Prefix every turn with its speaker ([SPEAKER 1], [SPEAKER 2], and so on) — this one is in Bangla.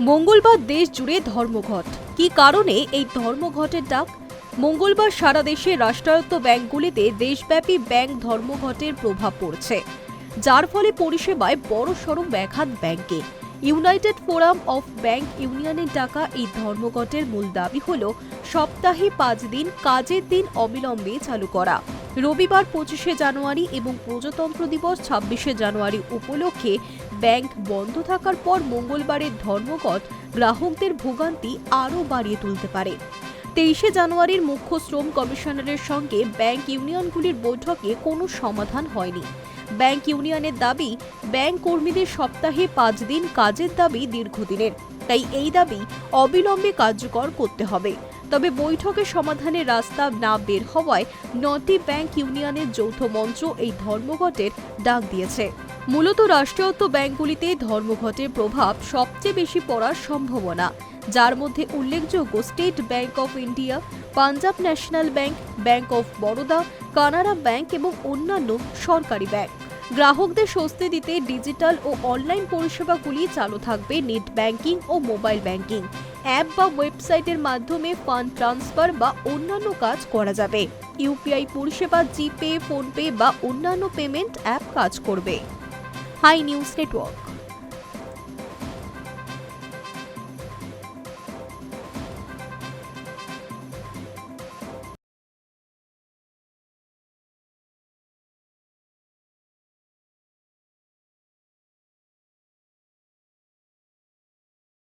[SPEAKER 1] মঙ্গলবার দেশ জুড়ে ধর্মঘট। কি কারণে এই ধর্মঘটের ডাক? মঙ্গলবার সারা দেশে রাষ্ট্রায়ত্ত ব্যাংকগুলিতে দেশব্যাপী ব্যাংক ধর্মঘটের প্রভাব পড়ছে। যার ফলে পরিষেবায় বড় সড় ব্যাঘাত ব্যাংকে। ইউনাইটেড ফোরাম অফ ব্যাংক ইউনিয়নের ডাকা এই ধর্মঘটের মূল দাবি হল সপ্তাহে পাঁচ দিন কাজের দিন অবিলম্বে চালু করা। রবিবার পঁচিশে জানুয়ারি এবং প্রজাতন্ত্র দিবস ছাব্বিশে জানুয়ারি উপলক্ষে ব্যাংক বন্ধ থাকার পর মঙ্গলবারের ধর্মঘট গ্রাহকদের ভোগান্তি আরও বাড়িয়ে তুলতে পারে। তেইশে জানুয়ারির মুখ্য শ্রম কমিশনারের সঙ্গে ব্যাংক ইউনিয়নগুলির বৈঠকে কোনো সমাধান হয়নি। ব্যাংক ইউনিয়নের দাবি, ব্যাংক কর্মীদের সপ্তাহে পাঁচ দিন কাজের দাবি দীর্ঘদিনের। তাই এই দাবি অবিলম্বে কার্যকর করতে হবে। তবে বৈঠকে সমাধানের রাস্তা না বের হওয়ায় নটি ব্যাংক ইউনিয়নের যৌথ মঞ্চ এই ধর্মঘটের ডাক দিয়েছে। মূলত রাষ্ট্রায়ত্ত ব্যাংকগুলিতে ধর্মঘটের প্রভাব সবচেয়ে বেশি পড়ার সম্ভাবনা, যার মধ্যে উল্লেখযোগ্য State Bank of India, Punjab National Bank Bank of Baroda, Canara Bank এবং অন্যান্য সরকারি ব্যাংক। গ্রাহকদের স্বস্তি দিতে ডিজিটাল ও অনলাইন পরিষেবাগুলি চালু থাকবে নেট ব্যাংকিং ও মোবাইল ব্যাংকিং। অ্যাপ বা ওয়েবসাইটের মাধ্যমে ফান্ড ট্রান্সফার বা অন্যান্য কাজ করা যাবে। ইউপিআই পরিষেবা, জিপে, ফোনপে বা অন্যান্য পেমেন্ট অ্যাপ কাজ করবে। High news network